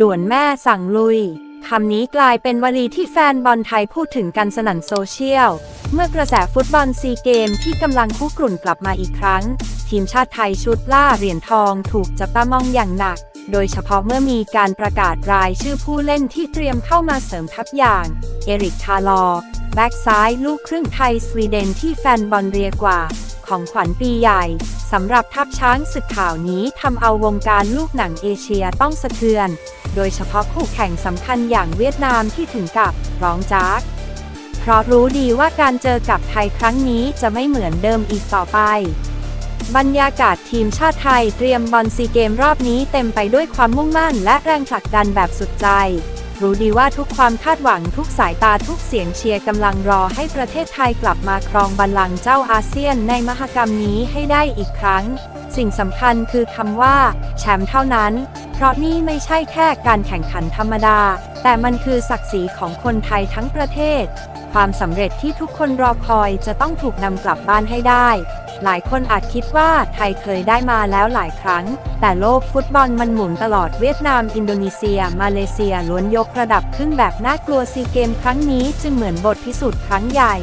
ด่วนแม่สั่งลุย คำนี้กลายเป็นวลีที่แฟนบอลไทยพูดถึงกันสนั่นโซเชียล เมื่อกระแสฟุตบอลซีเกมที่กำลังคุกรุ่นกลับมาอีกครั้ง ทีมชาติไทยชุดล่าเหรียญทองถูกจับตามองอย่างหนัก โดยเฉพาะเมื่อมีการประกาศรายชื่อผู้เล่นที่เตรียมเข้ามาเสริมทัพอย่าง เอริก คาร์ลอร์แบ็กซ้ายลูกครึ่งไทยสวีเดนที่แฟนบอลเรียกว่า ของขวัญปีใหญ่สำหรับทัพช้างศึกข่าวนี้ทำเอาวงการลูกหนังเอเชียต้องสะเทือน โดยเฉพาะคู่แข่งสำคัญอย่างเวียดนามที่ถึงกับร้องจากเพราะรู้ดีว่าการเจอกับไทยครั้งนี้จะไม่เหมือนเดิมอีกต่อไป บรรยากาศทีมชาติไทยเตรียมบอลซีเกมรอบนี้เต็มไปด้วยความมุ่งมั่นและแรงผลักดันแบบสุดใจ รู้ดีว่าทุกความคาดหวังทุกสายตาทุกเสียงเชียร์กำลังรอให้ประเทศไทยกลับมาครองบัลลังก์เจ้าอาเซียนในมหกรรมนี้ให้ได้อีกครั้ง สิ่งสำคัญคือคำว่า แชมป์เท่านั้น เพราะนี่ไม่ใช่แค่การแข่งขันธรรมดา แต่มันคือศักดิ์ศรีของคนไทยทั้งประเทศ ความสำเร็จที่ทุกคนรอคอยจะต้องถูกนำกลับบ้านให้ได้ หลายคนอาจคิดว่าไทยเคยได้มาแล้วหลายครั้ง แต่โลกฟุตบอลมันหมุนตลอดเวียดนาม อินโดนีเซีย มาเลเซียล้วนยกระดับขึ้นแบบน่ากลัวซีเกมครั้งนี้จึงเหมือนบทพิสูจน์ครั้งใหญ่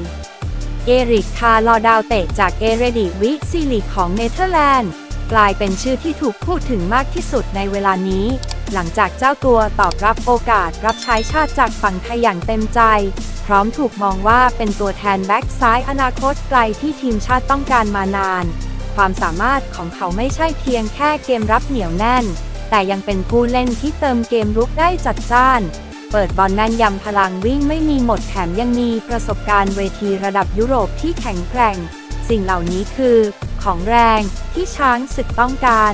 เอริกคาร์ลอดาวเตะจากเอเรดิวิซีลีกของเนเธอร์แลนด์ กลายเป็นชื่อที่ถูกพูดถึงมากที่สุดในเวลานี้ หลังจากเจ้าตัวตอบรับโอกาสรับใช้ชาติจากฝั่งไทยอย่างเต็มใจ พร้อมถูกมองว่าเป็นตัวแทนแบ็กซ้ายอนาคตไกลที่ทีมชาติต้องการมานาน ความสามารถของเขาไม่ใช่เพียงแค่เกมรับเหนียวแน่น แต่ยังเป็นผู้เล่นที่เติมเกมรุกได้จัดจ้านเปิดบอลแม่นยำพลังวิ่งไม่มีหมดแถมยังมีประสบการณ์เวทีระดับยุโรปที่แข็งแกร่ง สิ่งเหล่านี้คือ ของแรงที่ช้างศึกต้องการ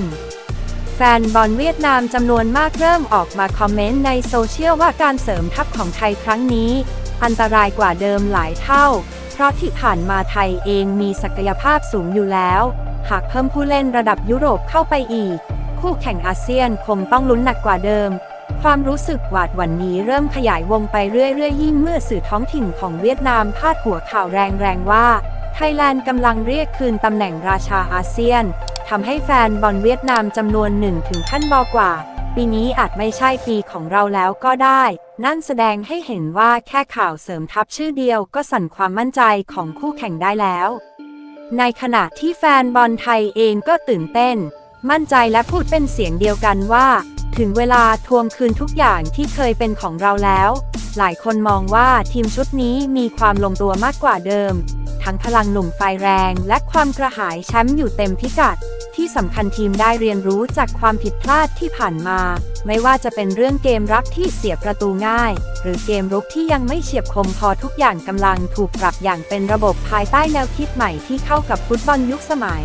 แฟนบอลเวียดนามจำนวนมากเริ่มออกมาคอมเมนต์ในโซเชียลว่าการเสริมทัพของไทยครั้งนี้ อันตรายกว่าเดิมหลายเท่า เพราะที่ผ่านมาไทยเองมีศักยภาพสูงอยู่แล้ว หากเพิ่มผู้เล่นระดับยุโรปเข้าไปอีก คู่แข่งอาเซียนคงต้องลุ้นหนักกว่าเดิมความรู้สึกหวาดหวั่นนี้เริ่มขยายวงไปเรื่อยๆ ยิ่งเมื่อสื่อท้องถิ่นของเวียดนามพาดหัวข่าวแรงๆว่า ไทยแลนด์กำลังเรียกคืนตำแหน่งราชาอาเซียนทำให้แฟนบอลเวียดนามจำนวนหนึ่งถึงขั้นบอกว่า ปีนี้อาจไม่ใช่ปีของเราแล้วก็ได้ นั่นแสดงให้เห็นว่าแค่ข่าวเสริมทัพชื่อเดียวก็สั่นความมั่นใจของคู่แข่งได้แล้ว ในขณะที่แฟนบอลไทยเองก็ตื่นเต้น มั่นใจและพูดเป็นเสียงเดียวกันว่า ถึงเวลาทวงคืนทุกอย่างที่เคยเป็นของเราแล้ว หลายคนมองว่าทีมชุดนี้มีความลงตัวมากกว่าเดิม ทั้งพลังหนุ่มไฟแรง และความกระหายแชมป์อยู่เต็มพิกัด ที่สำคัญทีมได้เรียนรู้จากความผิดพลาดที่ผ่านมา ไม่ว่าจะเป็นเรื่องเกมรับที่เสียประตูง่าย หรือเกมรุกที่ยังไม่เฉียบคมพอทุกอย่างกำลังถูกปรับอย่างเป็นระบบภายใต้แนวคิดใหม่ที่เข้ากับฟุตบอลยุคสมัย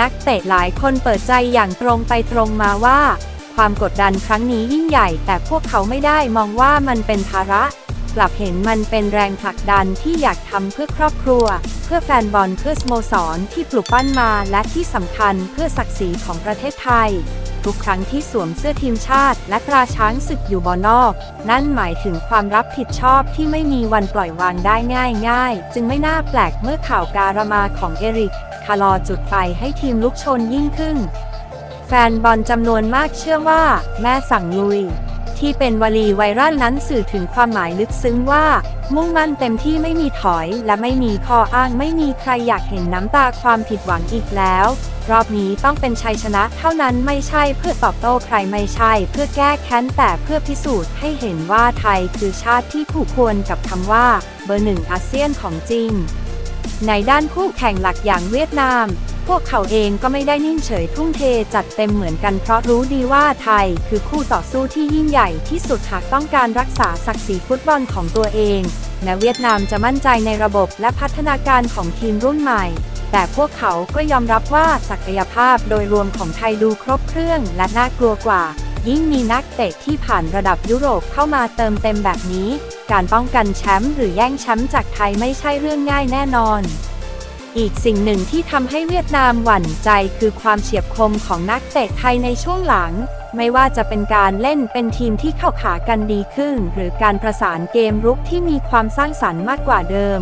นักเตะหลายคนเปิดใจอย่างตรงไปตรงมาว่า ความกดดันครั้งนี้ยิ่งใหญ่ แต่พวกเขาไม่ได้มองว่ามันเป็นภาระ กลับเห็นมันเป็นแรงผลักดันที่อยากทำเพื่อครอบครัว เพื่อแฟนบอลเพื่อสโมสรที่ปลูกปั้นมาและที่สำคัญเพื่อศักดิ์ศรีของประเทศไทย ทุกครั้งที่สวมเสื้อทีมชาติ และตราช้างศึกอยู่บอนนอก นั่นหมายถึงความรับผิดชอบที่ไม่มีวันปล่อยวางได้ง่ายๆ จึงไม่น่าแปลกเมื่อข่าวการามาของเอริกคาร์ลอจุดไฟให้ทีมลุกชนยิ่งขึ้น แฟนบอลจำนวนมากเชื่อว่า แม่สั่งลุย ที่เป็นวลีไวรัลนั้นสื่อถึงความหมายลึกซึ้งว่า มุ่งมั่นเต็มที่ไม่มีถอยและไม่มีข้ออ้างไม่มีใครอยากเห็นน้ำตาความผิดหวังอีกแล้ว รอบนี้ต้องเป็นชัยชนะเท่านั้นไม่ใช่เพื่อตอบโต้ใครไม่ใช่ เพื่อแก้แค้นแต่เพื่อพิสูจน์ให้เห็นว่าไทยคือชาติที่คู่ควรกับคำว่า เบอร์หนึ่งอาเซียนของจริงในด้านคู่แข่งหลักอย่างเวียดนาม พวกเขาเองก็ไม่ได้นิ่งเฉยทุ่มเทจัดเต็มเหมือนกันเพราะรู้ดีว่าไทยคือคู่ต่อสู้ที่ยิ่งใหญ่ที่สุดหากต้องการรักษาศักดิ์ศรีฟุตบอลของตัวเองแม้เวียดนามจะมั่นใจในระบบและพัฒนาการของทีมรุ่นใหม่ แต่พวกเขาก็ยอมรับว่าศักยภาพโดยรวมของไทยดูครบเครื่องและน่ากลัวกว่า ยิ่งมีนักเตะที่ผ่านระดับยุโรปเข้ามาเติมเต็มแบบนี้ การป้องกันแชมป์หรือแย่งแชมป์จากไทยไม่ใช่เรื่องง่ายแน่นอน อีกสิ่งหนึ่งที่ทำให้เวียดนามหวั่นใจคือความเฉียบคมของนักเตะไทยในช่วงหลัง ไม่ว่าจะเป็นการเล่นเป็นทีมที่เข้าขากันดีขึ้น หรือการประสานเกมรุกที่มีความสร้างสรรค์มากกว่าเดิม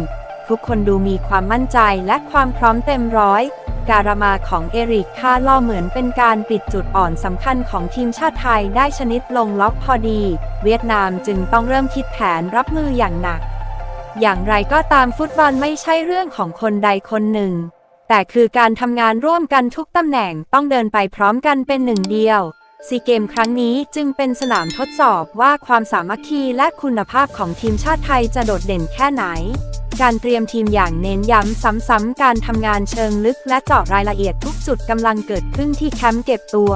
ทุกคนดูมีความมั่นใจและความพร้อมเต็มร้อย การมาของเอริกคาล่อเหมือนเป็นการปิดจุดอ่อนสำคัญของทีมชาติไทยได้ชนิดลงล็อกพอดี เวียดนามจึงต้องเริ่มคิดแผนรับมืออย่างหนัก อย่างไรก็ตามฟุตบอลไม่ใช่เรื่องของคนใดคนหนึ่ง แต่คือการทำงานร่วมกันทุกตำแหน่งต้องเดินไปพร้อมกันเป็นหนึ่งเดียวซีเกมครั้งนี้จึงเป็นสนามทดสอบว่าความสามัคคีและคุณภาพของทีมชาติไทยจะโดดเด่นแค่ไหน การเตรียมทีมอย่างเน้นย้ำซ้ำๆการทำงานเชิงลึกและเจาะรายละเอียดทุกจุดกำลังเกิดขึ้นที่แคมป์เก็บตัว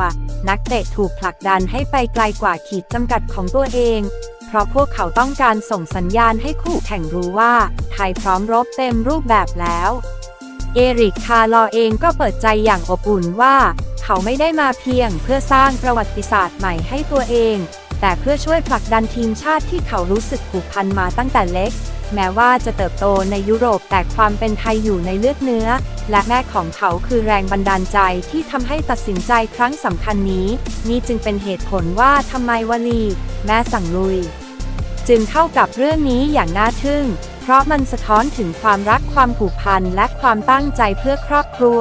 นักเตะถูกผลักดันให้ไปไกลกว่าขีดจำกัดของตัวเอง เพราะพวกเขาต้องการส่งสัญญาณให้คู่แข่งรู้ว่า ไทยพร้อมรบเต็มรูปแบบแล้ว เอริกคาร์ลอเองก็เปิดใจอย่างอบอุ่นว่า เขาไม่ได้มาเพียงเพื่อสร้างประวัติศาสตร์ใหม่ให้ตัวเอง แต่เพื่อช่วยผลักดันทีมชาติที่เขารู้สึกผูกพันมาตั้งแต่เล็ก แม้ว่าจะเติบโตในยุโรปแต่ความเป็นไทยอยู่ในเลือดเนื้อ และแม่ของเขาคือแรงบันดาลใจที่ทำให้ตัดสินใจครั้งสำคัญนี้ นี่จึงเป็นเหตุผลว่าทำไมวลี แม่สั่งลุย จึงเข้ากับเรื่องนี้อย่างน่าทึ่ง เพราะมันสะท้อนถึงความรักความผูกพันและความตั้งใจเพื่อครอบครัว